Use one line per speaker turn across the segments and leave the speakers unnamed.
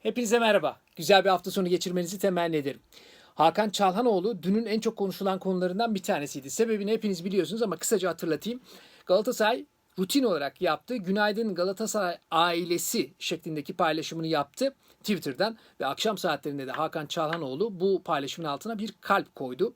Hepinize merhaba. Güzel bir hafta sonu geçirmenizi temenni ederim. Hakan Çalhanoğlu dünün en çok konuşulan konularından bir tanesiydi. Sebebini hepiniz biliyorsunuz ama kısaca hatırlatayım. Galatasaray rutin olarak yaptı. Günaydın Galatasaray ailesi şeklindeki paylaşımını yaptı Twitter'dan ve akşam saatlerinde de Hakan Çalhanoğlu bu paylaşımın altına bir kalp koydu.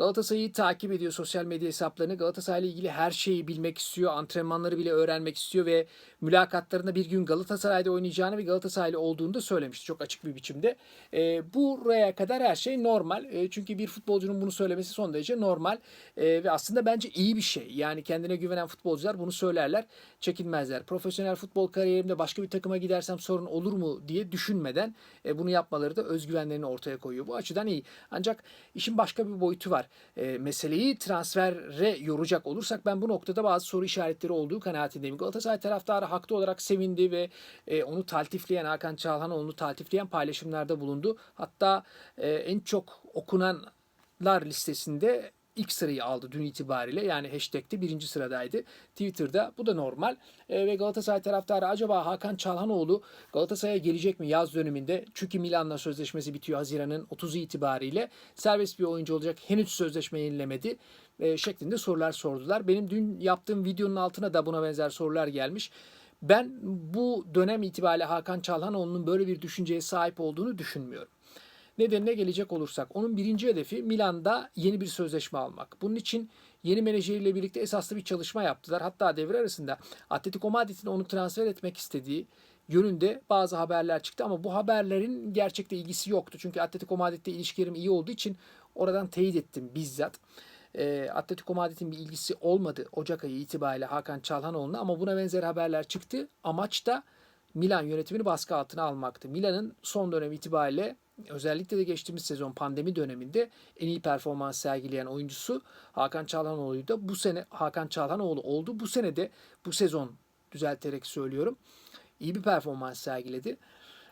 Galatasaray'ı takip ediyor sosyal medya hesaplarını. Galatasaray ile ilgili her şeyi bilmek istiyor. Antrenmanları bile öğrenmek istiyor ve mülakatlarında bir gün Galatasaray'da oynayacağını ve Galatasaraylı olduğunu da söylemişti çok açık bir biçimde. E, buraya kadar her şey normal. E, çünkü bir futbolcunun bunu söylemesi son derece normal. E, ve aslında bence iyi bir şey. Yani kendine güvenen futbolcular bunu söylerler. Çekinmezler. Profesyonel futbol kariyerimde başka bir takıma gidersem sorun olur mu diye düşünmeden e, bunu yapmaları da özgüvenlerini ortaya koyuyor. Bu açıdan iyi. Ancak işin başka bir boyutu var. E, meseleyi transfere yoracak olursak ben bu noktada bazı soru işaretleri olduğu kanaatindeyim. Galatasaray taraftarı haklı olarak sevindi ve e, onu taltifleyen Hakan Çalhanoğlu'nu taltifleyen paylaşımlarda bulundu. Hatta e, en çok okunanlar listesinde ilk sırayı aldı dün itibariyle. Yani hashtag'te birinci sıradaydı. Twitter'da bu da normal. E, ve Galatasaray taraftarı acaba Hakan Çalhanoğlu Galatasaray'a gelecek mi yaz döneminde? Çünkü Milan'la sözleşmesi bitiyor Haziran'ın 30'u itibariyle. Serbest bir oyuncu olacak. Henüz sözleşme yenilemedi. E, şeklinde sorular sordular. Benim dün yaptığım videonun altına da buna benzer sorular gelmiş. Ben bu dönem itibariyle Hakan Çalhanoğlu'nun böyle bir düşünceye sahip olduğunu düşünmüyorum. Nedenine gelecek olursak onun birinci hedefi Milan'da yeni bir sözleşme almak. Bunun için yeni menajeriyle birlikte esaslı bir çalışma yaptılar. Hatta devre arasında Atletico Madrid'in onu transfer etmek istediği yönünde bazı haberler çıktı ama bu haberlerin gerçekte ilgisi yoktu. Çünkü Atletico Madrid'le ilişkilerim iyi olduğu için oradan teyit ettim bizzat. E, Atletico Madrid'in bir ilgisi olmadı Ocak ayı itibariyle Hakan Çalhanoğlu'na ama buna benzer haberler çıktı. Amaç da Milan yönetimini baskı altına almaktı. Milan'ın son dönem itibariyle özellikle de geçtiğimiz sezon pandemi döneminde en iyi performans sergileyen oyuncusu Hakan Çalhanoğlu'yu da bu sene Hakan Çalhanoğlu oldu. Bu sene de bu sezon düzelterek söylüyorum. iyi bir performans sergiledi.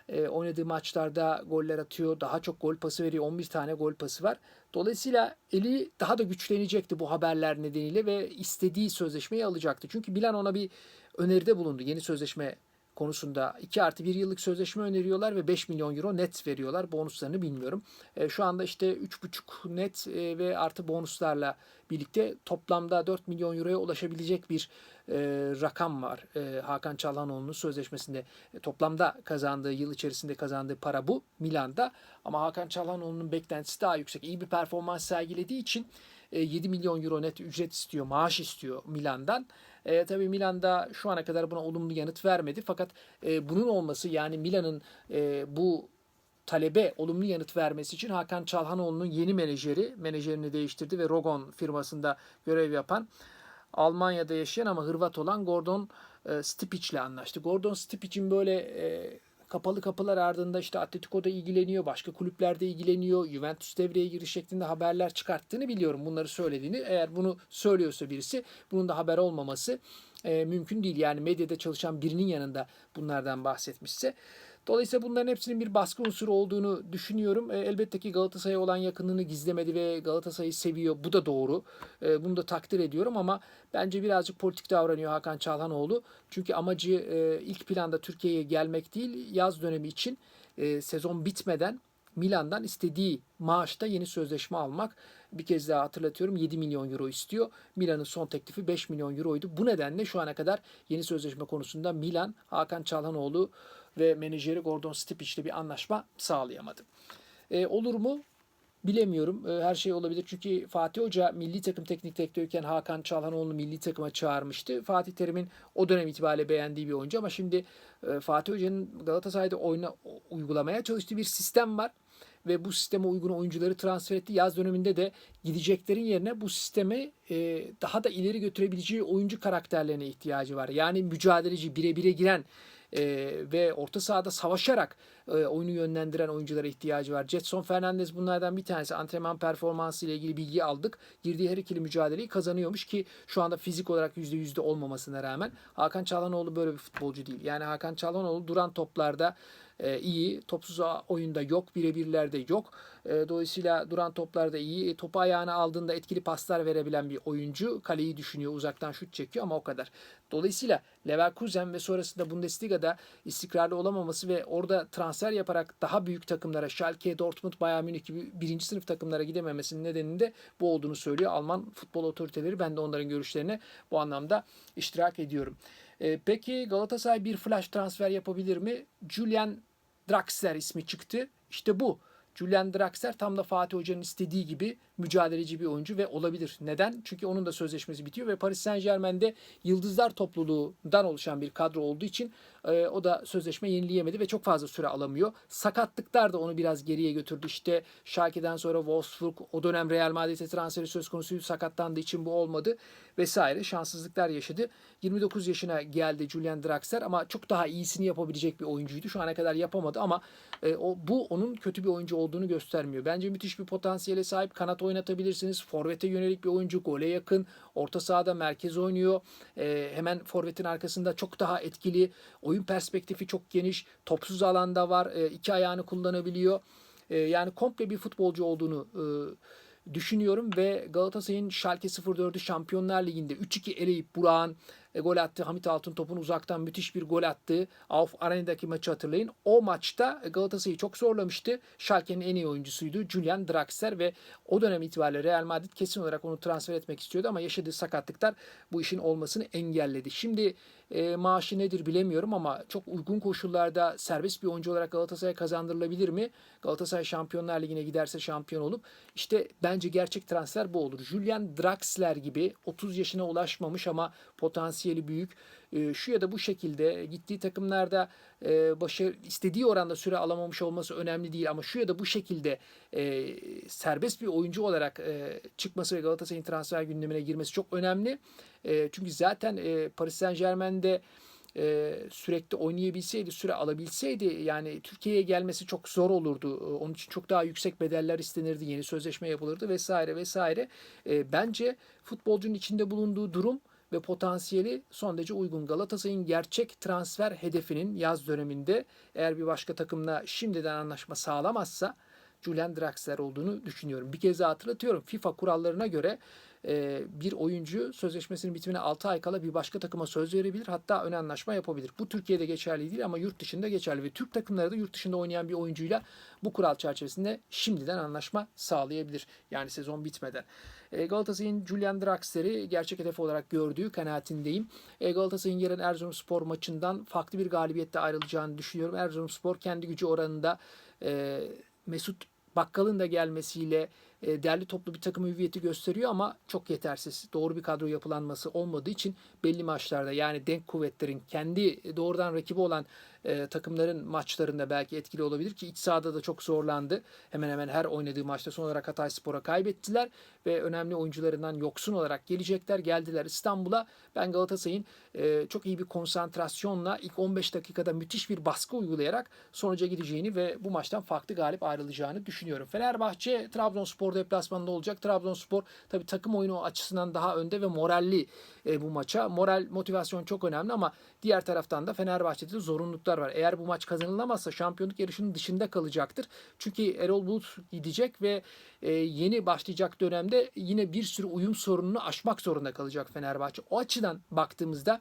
E, oynadığı maçlarda goller atıyor. Daha çok gol pası veriyor. 11 tane gol pası var. Dolayısıyla eli daha da güçlenecekti bu haberler nedeniyle ve istediği sözleşmeyi alacaktı. Çünkü Milan ona bir öneride bulundu. Yeni sözleşme konusunda 2 artı 1 yıllık sözleşme öneriyorlar ve 5 milyon euro net veriyorlar. Bonuslarını bilmiyorum. E, şu anda işte 3,5 net e, ve artı bonuslarla birlikte toplamda 4 milyon euroya ulaşabilecek bir e, rakam var. E, Hakan Çalhanoğlu'nun sözleşmesinde e, toplamda kazandığı yıl içerisinde kazandığı para bu Milan'da. Ama Hakan Çalhanoğlu'nun beklentisi daha yüksek. İyi bir performans sergilediği için 7 milyon euro net ücret istiyor, maaş istiyor Milan'dan. E, tabii Milan'da şu ana kadar buna olumlu yanıt vermedi. Fakat e, bunun olması yani Milan'ın e, bu talebe olumlu yanıt vermesi için Hakan Çalhanoğlu'nun yeni menajeri, menajerini değiştirdi ve Rogon firmasında görev yapan Almanya'da yaşayan ama Hırvat olan Gordon e, Stipic ile anlaştı. Gordon Stipic'in böyle e, kapalı kapılar ardında işte Atletico'da ilgileniyor, başka kulüplerde ilgileniyor, Juventus devreye giriş şeklinde haberler çıkarttığını biliyorum. Bunları söylediğini. Eğer bunu söylüyorsa birisi bunun da haber olmaması e, mümkün değil. Yani medyada çalışan birinin yanında bunlardan bahsetmişse. Dolayısıyla bunların hepsinin bir baskı unsuru olduğunu düşünüyorum. E, elbette ki Galatasaray'a olan yakınlığını gizlemedi ve Galatasaray'ı seviyor. Bu da doğru. E, bunu da takdir ediyorum ama bence birazcık politik davranıyor Hakan Çalhanoğlu. Çünkü amacı e, ilk planda Türkiye'ye gelmek değil, yaz dönemi için e, sezon bitmeden Milan'dan istediği maaşta yeni sözleşme almak. Bir kez daha hatırlatıyorum 7 milyon euro istiyor. Milan'ın son teklifi 5 milyon euroydu. Bu nedenle şu ana kadar yeni sözleşme konusunda Milan Hakan Çalhanoğlu ve menajeri Gordon Stipic bir anlaşma sağlayamadı. E, olur mu? Bilemiyorum. E, her şey olabilir. Çünkü Fatih Hoca milli takım teknik direktörüyken Hakan Çalhanoğlu'nu milli takıma çağırmıştı. Fatih Terim'in o dönem itibariyle beğendiği bir oyuncu ama şimdi e, Fatih Hoca'nın Galatasaray'da oyuna, uygulamaya çalıştığı bir sistem var ve bu sisteme uygun oyuncuları transfer etti. Yaz döneminde de gideceklerin yerine bu sisteme e, daha da ileri götürebileceği oyuncu karakterlerine ihtiyacı var. Yani mücadeleci, bire bire giren e, ve orta sahada savaşarak e, oyunu yönlendiren oyunculara ihtiyacı var. Jetson Fernandez bunlardan bir tanesi. Antrenman performansı ile ilgili bilgi aldık. Girdiği her ikili mücadeleyi kazanıyormuş ki şu anda fizik olarak %100'de olmamasına rağmen Hakan Çalhanoğlu böyle bir futbolcu değil. Yani Hakan Çalhanoğlu duran toplarda e, iyi. Topsuz oyunda yok. Birebirlerde yok. E, dolayısıyla duran toplarda iyi. E, topu ayağına aldığında etkili paslar verebilen bir oyuncu. Kaleyi düşünüyor. Uzaktan şut çekiyor ama o kadar. Dolayısıyla Leverkusen ve sonrasında Bundesliga'da istikrarlı olamaması ve orada transfer yaparak daha büyük takımlara Schalke, Dortmund, Bayern Münih gibi birinci sınıf takımlara gidememesinin nedeninde bu olduğunu söylüyor Alman futbol otoriteleri. Ben de onların görüşlerine bu anlamda iştirak ediyorum. E, peki Galatasaray bir flash transfer yapabilir mi? Julian Draxler ismi çıktı. İşte bu. Julian Draxler tam da Fatih Hoca'nın istediği gibi mücadeleci bir oyuncu ve olabilir. Neden? Çünkü onun da sözleşmesi bitiyor ve Paris Saint Germain'de yıldızlar topluluğundan oluşan bir kadro olduğu için e, o da sözleşme yenileyemedi ve çok fazla süre alamıyor. Sakatlıklar da onu biraz geriye götürdü. İşte Schalke'den sonra Wolfsburg o dönem Real Madrid'e transferi söz konusuydu. Sakatlandığı için bu olmadı vesaire. Şanssızlıklar yaşadı. 29 yaşına geldi Julian Draxler ama çok daha iyisini yapabilecek bir oyuncuydu. Şu ana kadar yapamadı ama e, o bu onun kötü bir oyuncu olduğunu göstermiyor. Bence müthiş bir potansiyele sahip. Kanat oynatabilirsiniz. Forvet'e yönelik bir oyuncu. Gole yakın. Orta sahada merkez oynuyor. E, hemen forvetin arkasında çok daha etkili. Oyun perspektifi çok geniş. Topsuz alanda var. E, iki ayağını kullanabiliyor. E, yani komple bir futbolcu olduğunu e, düşünüyorum ve Galatasaray'ın Schalke 04'ü Şampiyonlar Ligi'nde 3-2 eleyip Burak'ın e, gol attı. Hamit Altıntop'un uzaktan müthiş bir gol attığı Auf Arena'daki maçı hatırlayın. O maçta Galatasaray'ı çok zorlamıştı. Schalke'nin en iyi oyuncusuydu Julian Draxler ve o dönem itibariyle Real Madrid kesin olarak onu transfer etmek istiyordu ama yaşadığı sakatlıklar bu işin olmasını engelledi. Şimdi e, maaşı nedir bilemiyorum ama çok uygun koşullarda serbest bir oyuncu olarak Galatasaray'a kazandırılabilir mi? Galatasaray Şampiyonlar Ligi'ne giderse şampiyon olup işte bence gerçek transfer bu olur. Julian Draxler gibi 30 yaşına ulaşmamış ama potansiyeli büyük e, şu ya da bu şekilde gittiği takımlarda e, başarı istediği oranda süre alamamış olması önemli değil ama şu ya da bu şekilde e, serbest bir oyuncu olarak e, çıkması ve Galatasaray'ın transfer gündemine girmesi çok önemli. E, çünkü zaten e, Paris Saint Germain'de e, sürekli oynayabilseydi, süre alabilseydi yani Türkiye'ye gelmesi çok zor olurdu. E, onun için çok daha yüksek bedeller istenirdi, yeni sözleşme yapılırdı vesaire vesaire. E, bence futbolcunun içinde bulunduğu durum ve potansiyeli son derece uygun. Galatasaray'ın gerçek transfer hedefinin yaz döneminde eğer bir başka takımla şimdiden anlaşma sağlamazsa Julian Draxler olduğunu düşünüyorum. Bir kez daha hatırlatıyorum. FIFA kurallarına göre e, bir oyuncu sözleşmesinin bitimine 6 ay kala bir başka takıma söz verebilir. Hatta ön anlaşma yapabilir. Bu Türkiye'de geçerli değil ama yurt dışında geçerli ve Türk takımları da yurt dışında oynayan bir oyuncuyla bu kural çerçevesinde şimdiden anlaşma sağlayabilir. Yani sezon bitmeden. E, Galatasaray'ın Julian Draxler'i gerçek hedef olarak gördüğü kanaatindeyim. E, Galatasaray'ın yarın Erzurumspor maçından farklı bir galibiyette ayrılacağını düşünüyorum. Erzurumspor kendi gücü oranında e, Mesut Bakkal'ın da gelmesiyle e, derli toplu bir takım hüviyeti gösteriyor ama çok yetersiz. Doğru bir kadro yapılanması olmadığı için belli maçlarda yani denk kuvvetlerin kendi doğrudan rakibi olan e, takımların maçlarında belki etkili olabilir ki iç sahada da çok zorlandı. Hemen hemen her oynadığı maçta son olarak Hatay Spor'a kaybettiler ve önemli oyuncularından yoksun olarak gelecekler. Geldiler İstanbul'a. Ben Galatasaray'ın e, çok iyi bir konsantrasyonla ilk 15 dakikada müthiş bir baskı uygulayarak sonuca gideceğini ve bu maçtan farklı galip ayrılacağını düşünüyorum. Fenerbahçe Trabzonspor deplasmanında olacak. Trabzonspor tabi takım oyunu açısından daha önde ve moralli e, bu maça. Moral, motivasyon çok önemli ama diğer taraftan da Fenerbahçe'de de zorunluluklar var. Eğer bu maç kazanılamazsa şampiyonluk yarışının dışında kalacaktır. Çünkü Erol Bulut gidecek ve e, yeni başlayacak dönemde yine bir sürü uyum sorununu aşmak zorunda kalacak Fenerbahçe. O açıdan baktığımızda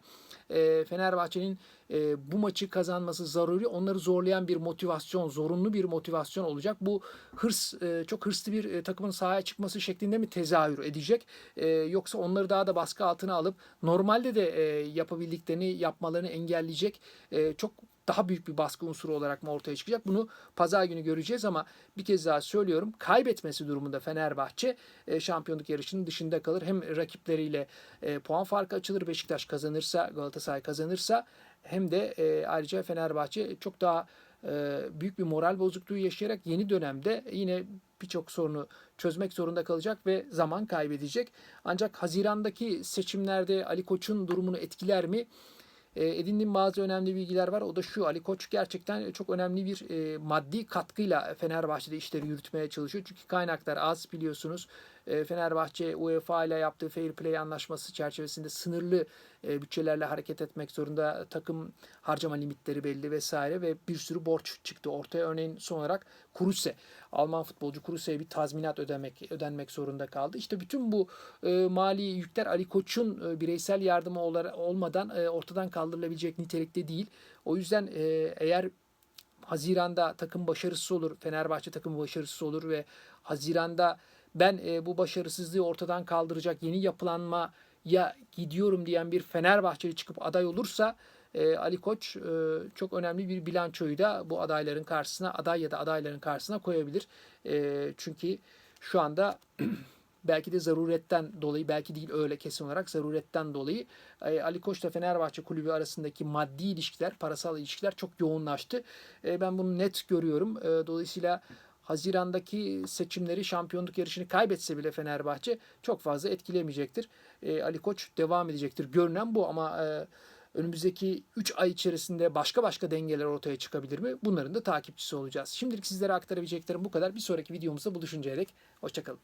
e, Fenerbahçe'nin e, bu maçı kazanması zaruri. Onları zorlayan bir motivasyon, zorunlu bir motivasyon olacak. Bu hırs, e, çok hırslı bir e, takımın sahaya çıkması şeklinde mi tezahür edecek? E, yoksa onları daha da baskı altına alıp normalde de e, yapabildiklerini yapmalarını engelleyecek e, çok daha büyük bir baskı unsuru olarak mı ortaya çıkacak? Bunu pazar günü göreceğiz ama bir kez daha söylüyorum. Kaybetmesi durumunda Fenerbahçe e, şampiyonluk yarışının dışında kalır. Hem rakipleriyle e, puan farkı açılır. Beşiktaş kazanırsa, Galatasaray kazanırsa hem de e, ayrıca Fenerbahçe çok daha büyük bir moral bozukluğu yaşayarak yeni dönemde yine birçok sorunu çözmek zorunda kalacak ve zaman kaybedecek. Ancak Haziran'daki seçimlerde Ali Koç'un durumunu etkiler mi? E, edindiğim bazı önemli bilgiler var. O da şu Ali Koç gerçekten çok önemli bir e, maddi katkıyla Fenerbahçe'de işleri yürütmeye çalışıyor. Çünkü kaynaklar az biliyorsunuz. E, Fenerbahçe UEFA ile yaptığı fair play anlaşması çerçevesinde sınırlı e, bütçelerle hareket etmek zorunda. Takım harcama limitleri belli vesaire ve bir sürü borç çıktı ortaya. Örneğin son olarak Kruse, Alman futbolcu Kruse'ye bir tazminat ödemek ödenmek zorunda kaldı. İşte bütün bu e, mali yükler Ali Koç'un e, bireysel yardımı olar- olmadan e, ortadan kaldırılabilecek nitelikte değil. O yüzden e, eğer Haziran'da takım başarısız olur, Fenerbahçe takımı başarısız olur ve Haziran'da ben e, bu başarısızlığı ortadan kaldıracak yeni yapılanmaya gidiyorum diyen bir Fenerbahçeli çıkıp aday olursa e, Ali Koç e, çok önemli bir bilançoyu da bu adayların karşısına, aday ya da adayların karşısına koyabilir. E, çünkü şu anda belki de zaruretten dolayı belki değil öyle kesin olarak zaruretten dolayı e, Ali Koç'la Fenerbahçe kulübü arasındaki maddi ilişkiler, parasal ilişkiler çok yoğunlaştı. E, ben bunu net görüyorum. E, dolayısıyla Haziran'daki seçimleri şampiyonluk yarışını kaybetse bile Fenerbahçe çok fazla etkilemeyecektir. E, Ali Koç devam edecektir. Görünen bu ama e, önümüzdeki 3 ay içerisinde başka başka dengeler ortaya çıkabilir mi? Bunların da takipçisi olacağız. Şimdilik sizlere aktarabileceklerim bu kadar. Bir sonraki videomuzda buluşuncaya dek hoşçakalın.